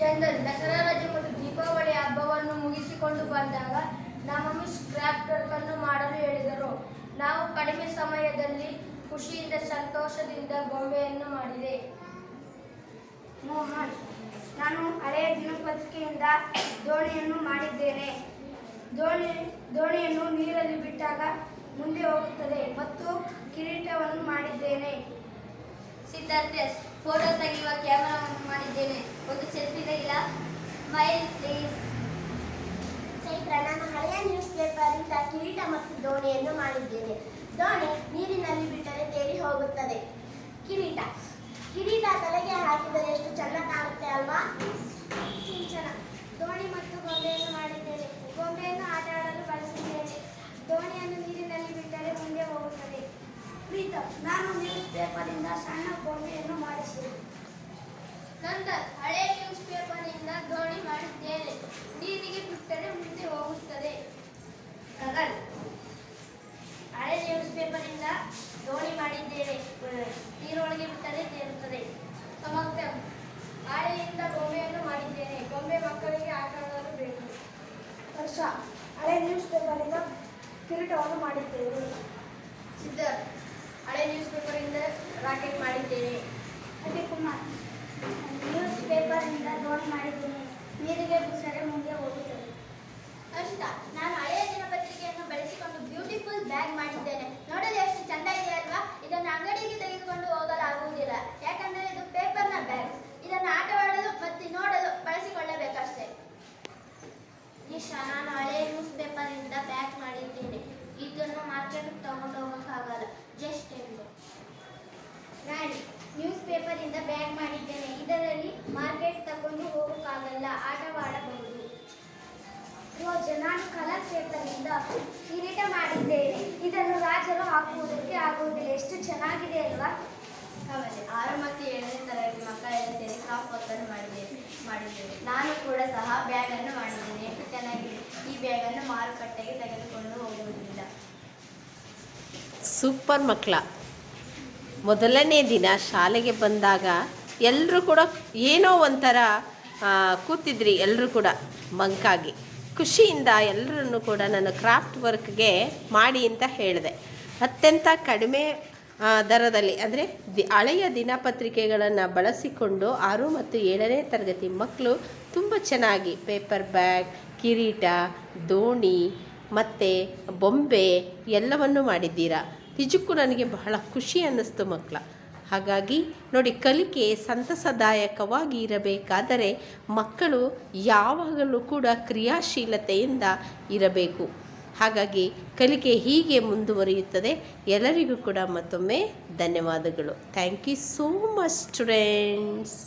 ಚಂದನ್ ದಸರಾ ರಜೆ ಮತ್ತು ದೀಪಾವಳಿ ಹಬ್ಬವನ್ನು ಮುಗಿಸಿಕೊಂಡು ಬಂದಾಗ ನಮ್ಮ ಸ್ಕ್ರಾಪ್ ಕ್ರಾಫ್ಟ್ ವರ್ಕ್ ಅನ್ನು ಮಾಡಲು ಹೇಳಿದರು. ನಾವು ಕಡಿಮೆ ಸಮಯದಲ್ಲಿ ಖುಷಿಯಿಂದ ಸಂತೋಷದಿಂದ ಗೊಂಬೆಯನ್ನು ಮಾಡಿದೆ. ಮೋಹನ್ ನಾನು ಹಳೆಯ ದಿನಪತ್ರಿಕೆಯಿಂದ ದೋಣಿಯನ್ನು ಮಾಡಿದ್ದೇನೆ. ದೋಣಿ ದೋಣಿಯನ್ನು ನೀರಲ್ಲಿ ಬಿಟ್ಟಾಗ ಮುಂದೆ ಹೋಗುತ್ತದೆ ಮತ್ತು ಕಿರೀಟವನ್ನು ಮಾಡಿದ್ದೇನೆ. ಸಿದ್ಧಾರ್ಥ ಫೋಟೋ ತೆಗೆಯುವ ಕ್ಯಾಮರಾವನ್ನು ಮಾಡಿದ್ದೇನೆ. ಒಂದು ಸೆಲ್ಫಿ ತೆಗಿಲ ಮೈಲ್ ಪ್ಲೀಸ್ ಚೈತ್ರ ನಾನು ಹಳೆಯ ನ್ಯೂಸ್ ಪೇಪರಿಂದ ಕಿರೀಟ ಮತ್ತು ದೋಣಿಯನ್ನು ಮಾಡಿದ್ದೇನೆ. ದೋಣಿ ನೀರಿನಲ್ಲಿ ಬಿಟ್ಟರೆ ತೇಲಿ ಹೋಗುತ್ತದೆ. ಕಿರೀಟ. ಕಿರೀಟ ತಲೆಗೆ ಹಾಕಿದರೆ ಎಷ್ಟು ಚೆಂದ ಕಾಣುತ್ತೆ ಅಲ್ವಾ? ಸಿಂಚನ. ದೋಣಿ ಮತ್ತು ಗೊಂಬೆಯನ್ನು ಮಾಡಿದ್ದೇನೆ ಗೊಂಬೆಯನ್ನು ಆಟ ಆಡಲು ಬಳಸಿದ್ದೇನೆ ದೋಣಿಯನ್ನು ನೀರಿನಲ್ಲಿ ಬಿಟ್ಟರೆ ಮುಂದೆ ಹೋಗುತ್ತದೆ ಪ್ರೀತಮ್ ನಾನು ನ್ಯೂಸ್ ಪೇಪರಿಂದ ಸಣ್ಣ ಗೊಂಬೆಯನ್ನು ಮಾಡಿಸಿದೆ. ನಂತರ ಹಳೆ ನ್ಯೂಸ್ ಪೇಪರ್ನಿಂದ ದೋಣಿ ಮಾಡಿದ್ದೇನೆ. ನೀರಿಗೆ ಬಿಟ್ಟರೆ ಮುಂದೆ ಹೋಗುತ್ತದೆ. ಗಗನ್ ಹಳೆ ನ್ಯೂಸ್ ಪೇಪರಿಂದ ದೋಣಿ ಮಾಡಿದ್ದೇನೆ. ನೀರೊಳಗೆ ಬಿಟ್ಟರೆ ತೇರುತ್ತದೆ ಸಮಗ್ರ ಹಾಳೆಯಿಂದ ಗೊಂಬೆಯನ್ನು ಮಾಡಿದ್ದೇನೆ. ಗೊಂಬೆ ಮಕ್ಕಳಿಗೆ ಆಟ ಆಡಲು ಬೇಕು. ವರ್ಷ ಹಳೆ ನ್ಯೂಸ್ ಪೇಪರಿಂದ ಕಿರೀಟವನ್ನು ಮಾಡಿದ್ದೇವೆ ಸಿದ್ಧಾರ್ಥ್ ಹಳೆ ನ್ಯೂಸ್ ಪೇಪರಿಂದ ರಾಕೆಟ್ ಮಾಡಿದ್ದೇನೆ. ಅದೇ ಕುಮಾರ್ ನ್ಯೂಸ್ ಪೇಪರಿಂದ ದೋಣಿ ಮಾಡಿದ್ದೇನೆ ನೀರಿಗೆ ಬಿಟ್ಟರೆ ಮುಂದೆ ಹೋಗುತ್ತದೆ ಅಷ್ಟ ನಾನು ಹಳೆಯ ದಿನಪತ್ರಿಕೆಯನ್ನು ಬಳಸಿಕೊಂಡು ಬ್ಯೂಟಿಫುಲ್ ಬ್ಯಾಗ್ ಮಾಡಿದ್ದೇನೆ ನೋಡಲು ಎಷ್ಟು ಚಂದ ಇದೆ ಅಲ್ವಾ ಇದನ್ನು ಅಂಗಡಿಗೆ ತೆಗೆದುಕೊಂಡು ಹೋಗಲಾಗುವುದಿಲ್ಲ ಯಾಕಂದರೆ ಇದು ಪೇಪರ್ನ ಬ್ಯಾಗ್ ಇದನ್ನು ಆಟವಾಡಲು ಮತ್ತು ನೋಡಲು ಬಳಸಿಕೊಳ್ಳಬೇಕಷ್ಟೇ ನಿಶಾ ನಾನು ಹಳೆಯ ನ್ಯೂಸ್ ಪೇಪರಿಂದ ಬ್ಯಾಗ್ ಮಾಡಿದ್ದೇನೆ ಇದನ್ನು ಮಾರ್ಕೆಟ್ಗೆ ತಗೊಂಡು ಹೋಗೋಕ್ಕಾಗಲ್ಲ ಜಸ್ಟ್ ಎಂದು ರಾಣಿ ನ್ಯೂಸ್ ಪೇಪರಿಂದ ಬ್ಯಾಗ್ ಮಾಡಿದ್ದೇನೆ. ಇದರಲ್ಲಿ ಮಾರ್ಕೆಟ್ ತಗೊಂಡು ಹೋಗೋಕ್ಕಾಗಲ್ಲ ಆಟವಾಡಬಹುದು. ನಾನು ಕಲರ್ ಪೇಪರ್ನಿಂದ ಕಿರೀಟ ಮಾಡಿದ್ದೇನೆ. ಇದನ್ನು ರಾಜರು ಹಾಕುವುದಕ್ಕೆ ಆಗುವುದಿಲ್ಲ. ಎಷ್ಟು ಚೆನ್ನಾಗಿದೆ ಅಲ್ವಾ? ಆಮೇಲೆ ಆರು ಮತ್ತು ಏಳನೇ ತರಗತಿ ಮಕ್ಕಳೆಲ್ಲ ಸೇರಿ ಕ್ರಾಫ್ಟ್ ವರ್ಕನ್ನು ಮಾಡಿದ್ದೇನೆ ಮಾಡಿದ್ದೇನೆ. ನಾನು ಕೂಡ ಸಹ ಬ್ಯಾಗನ್ನು ಮಾಡಿದ್ದೇನೆ. ಎಷ್ಟು ಚೆನ್ನಾಗಿದೆ? ಈ ಬ್ಯಾಗನ್ನು ಮಾರುಕಟ್ಟೆಗೆ ತೆಗೆದುಕೊಂಡು ಹೋಗುವುದಿಲ್ಲ. ಸೂಪರ್ ಮಕ್ಕಳ. ಮೊದಲನೇ ದಿನ ಶಾಲೆಗೆ ಬಂದಾಗ ಎಲ್ಲರೂ ಕೂಡ ಏನೋ ಒಂಥರ ಕೂತಿದ್ರಿ ಎಲ್ಲರೂ ಕೂಡ ಮಂಕಾಗಿ. ಖುಷಿಯಿಂದ ಎಲ್ಲರನ್ನು ಕೂಡ ನಾನು ಕ್ರಾಫ್ಟ್ ವರ್ಕ್ಗೆ ಮಾಡಿ ಅಂತ ಹೇಳಿದೆ. ಅತ್ಯಂತ ಕಡಿಮೆ ದರದಲ್ಲಿ ಅಂದರೆ ದಿ, ಹಳೆಯ ದಿನಪತ್ರಿಕೆಗಳನ್ನು ಬಳಸಿಕೊಂಡು ಆರು ಮತ್ತು ಏಳನೇ ತರಗತಿ ಮಕ್ಕಳು ತುಂಬ ಚೆನ್ನಾಗಿ ಪೇಪರ್ ಬ್ಯಾಗ್, ಕಿರೀಟ, ದೋಣಿ ಮತ್ತು ಬೊಂಬೆ ಎಲ್ಲವನ್ನು ಮಾಡಿದ್ದೀರಾ. ನಿಜಕ್ಕೂ ನನಗೆ ಬಹಳ ಖುಷಿ ಅನ್ನಿಸ್ತು ಮಕ್ಕಳ. ಹಾಗಾಗಿ ನೋಡಿ ಕಲಿಕೆ ಸಂತಸದಾಯಕವಾಗಿ ಇರಬೇಕಾದರೆ ಮಕ್ಕಳು ಯಾವಾಗಲೂ ಕೂಡ ಕ್ರಿಯಾಶೀಲತೆಯಿಂದ ಇರಬೇಕು. ಹಾಗಾಗಿ ಕಲಿಕೆ ಹೀಗೆ ಮುಂದುವರಿಯುತ್ತದೆ. ಎಲ್ಲರಿಗೂ ಕೂಡ ಮತ್ತೊಮ್ಮೆ ಧನ್ಯವಾದಗಳು. Thank you so much students